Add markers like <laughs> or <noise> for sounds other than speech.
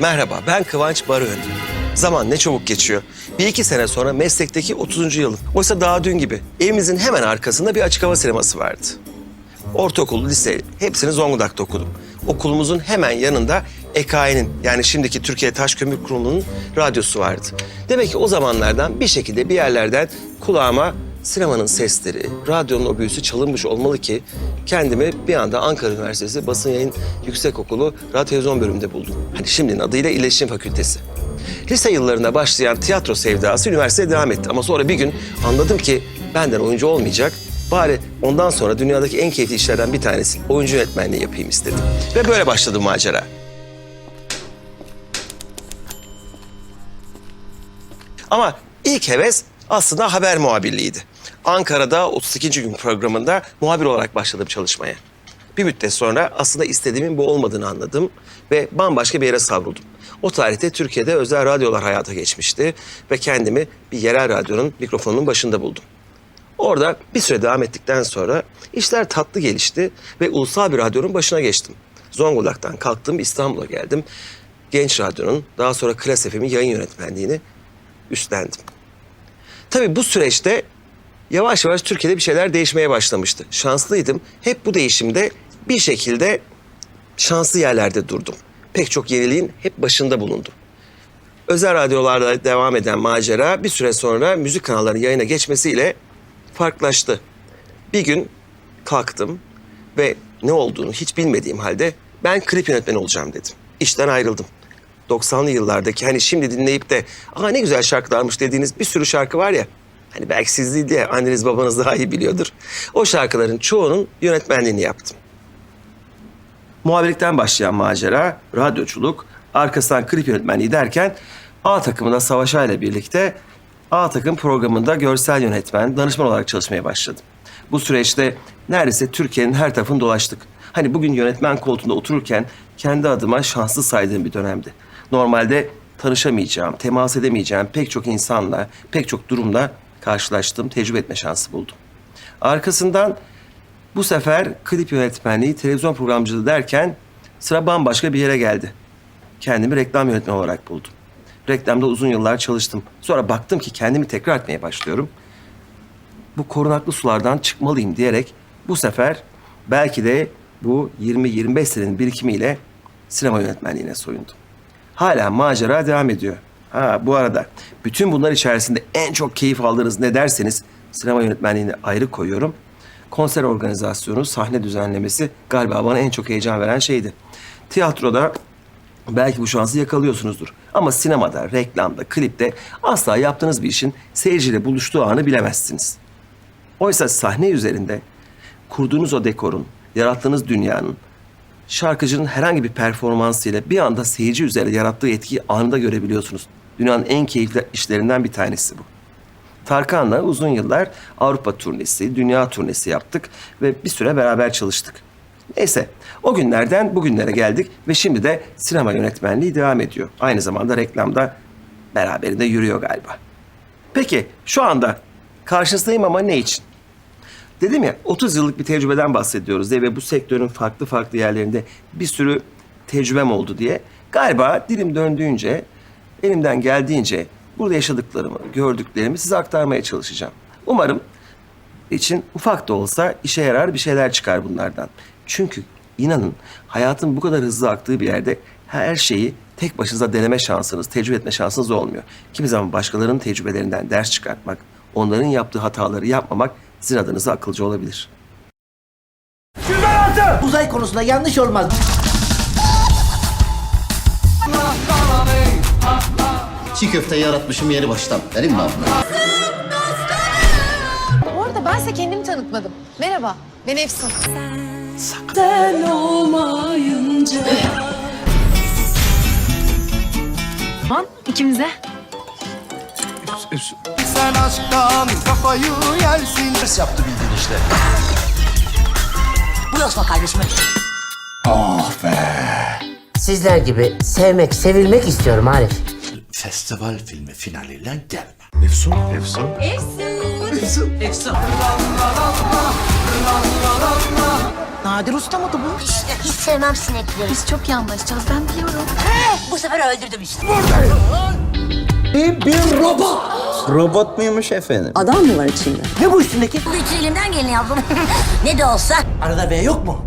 Merhaba, ben Kıvanç Barıön. Zaman ne çabuk geçiyor. Bir iki sene sonra meslekteki 30. yılım. Oysa daha dün gibi. Evimizin hemen arkasında bir açık hava sineması vardı. Ortaokul, lise hepsini Zonguldak'ta okudum. Okulumuzun hemen yanında EKA'nın yani şimdiki Türkiye Taş Kömür Kurumu'nun radyosu vardı. Demek ki o zamanlardan bir şekilde bir yerlerden kulağıma sinemanın sesleri, radyonun o büyüsü çalınmış olmalı ki kendimi bir anda Ankara Üniversitesi Basın Yayın Yüksekokulu Radyo Televizyon bölümünde buldum. Hani şimdinin adıyla İletişim Fakültesi. Lise yıllarında başlayan tiyatro sevdası üniversiteye devam etti. Ama sonra bir gün anladım ki benden oyuncu olmayacak. Bari ondan sonra dünyadaki en keyifli işlerden bir tanesi oyuncu yönetmenliği yapayım istedim. Ve böyle başladı macera. Ama ilk heves aslında haber muhabirliğiydi. Ankara'da 32. gün programında muhabir olarak başladım çalışmaya. Bir müddet sonra aslında istediğimin bu olmadığını anladım ve bambaşka bir yere savruldum. O tarihte Türkiye'de özel radyolar hayata geçmişti ve kendimi bir yerel radyonun mikrofonunun başında buldum. Orada bir süre devam ettikten sonra işler tatlı gelişti ve ulusal bir radyonun başına geçtim. Zonguldak'tan kalktım İstanbul'a geldim. Genç Radyo'nun daha sonra Klas FM'in yayın yönetmenliğini üstlendim. Tabii bu süreçte yavaş yavaş Türkiye'de bir şeyler değişmeye başlamıştı. Şanslıydım. Hep bu değişimde bir şekilde şanslı yerlerde durdum. Pek çok yeniliğin hep başında bulundum. Özel radyolarda devam eden macera bir süre sonra müzik kanallarının yayına geçmesiyle farklılaştı. Bir gün kalktım ve ne olduğunu hiç bilmediğim halde ben klip yönetmeni olacağım dedim. İşten ayrıldım. 90'lı yıllardaki hani şimdi dinleyip de aa ne güzel şarkılarmış dediğiniz bir sürü şarkı var ya. Hani belki siz değil diye anneniz babanız daha iyi biliyordur. O şarkıların çoğunun yönetmenliğini yaptım. Muhabirlikten başlayan macera, radyoculuk, arkasından klip yönetmenliği derken A takımında Savaşa ile birlikte A takım programında görsel yönetmen, danışman olarak çalışmaya başladım. Bu süreçte neredeyse Türkiye'nin her tarafını dolaştık. Hani bugün yönetmen koltuğunda otururken kendi adıma şanslı saydığım bir dönemdi. Normalde tanışamayacağım, temas edemeyeceğim pek çok insanla, pek çok durumla karşılaştım, tecrübe etme şansı buldum. Arkasından bu sefer klip yönetmenliği, televizyon programcılığı derken sıra bambaşka bir yere geldi. Kendimi reklam yönetmeni olarak buldum. Reklamda uzun yıllar çalıştım. Sonra baktım ki kendimi tekrar etmeye başlıyorum. Bu korunaklı sulardan çıkmalıyım diyerek bu sefer belki de bu 20-25 senenin birikimiyle sinema yönetmenliğine soyundum. Hala macera devam ediyor. Ha bu arada bütün bunlar içerisinde en çok keyif aldığınız ne derseniz sinema yönetmenliğini ayrı koyuyorum. Konser organizasyonu, sahne düzenlemesi galiba bana en çok heyecan veren şeydi. Tiyatroda belki bu şansı yakalıyorsunuzdur. Ama sinemada, reklamda, klipte asla yaptığınız bir işin seyirciyle buluştuğu anı bilemezsiniz. Oysa sahne üzerinde kurduğunuz o dekorun, yarattığınız dünyanın, şarkıcının herhangi bir performansıyla bir anda seyirci üzerinde yarattığı etkiyi anında görebiliyorsunuz. Dünyanın en keyifli işlerinden bir tanesi bu. Tarkan'la uzun yıllar Avrupa turnesi, dünya turnesi yaptık ve bir süre beraber çalıştık. Neyse, o günlerden bugünlere geldik ve şimdi de sinema yönetmenliği devam ediyor. Aynı zamanda reklamda beraberinde yürüyor galiba. Peki, şu anda karşınızdayım ama ne için? Dedim ya 30 yıllık bir tecrübeden bahsediyoruz diye ve bu sektörün farklı farklı yerlerinde bir sürü tecrübem oldu diye. Galiba dilim döndüğünce, elimden geldiğince burada yaşadıklarımı, gördüklerimi size aktarmaya çalışacağım. Umarım için ufak da olsa işe yarar bir şeyler çıkar bunlardan. Çünkü inanın hayatın bu kadar hızlı aktığı bir yerde her şeyi tek başınıza deneme şansınız, tecrübe etme şansınız olmuyor. Kimi zaman başkalarının tecrübelerinden ders çıkartmak, onların yaptığı hataları yapmamak sizin adınıza akılcı olabilir. Uzay konusunda yanlış olmaz. Çiğ köfteyi yaratmışım yeni baştan. Vereyim mi abi? Bu arada ben size kendimi tanıtmadım. Merhaba, ben Efsun. Sen olmayınca Aman ikimize. Sen aşktan kafayı yersin Hırs yaptı bildiğin işte. Bu Osman kardeşime. Sizler gibi sevmek, sevilmek istiyorum Arif. festival filmi finaliyle gelme. Efsun, Efsun. Efsun. Nadir Usta mıydı bu? Hiç sevmem sinekleri. Biz çok iyi anlaşacağız ben biliyorum. Bu sefer öldürdüm işte. Robot muymuş efendim? Adam mı var içinde? Ne bu üstündeki? Bu için elimden geleni yaptım. <laughs> ne de olsa Arada V yok mu?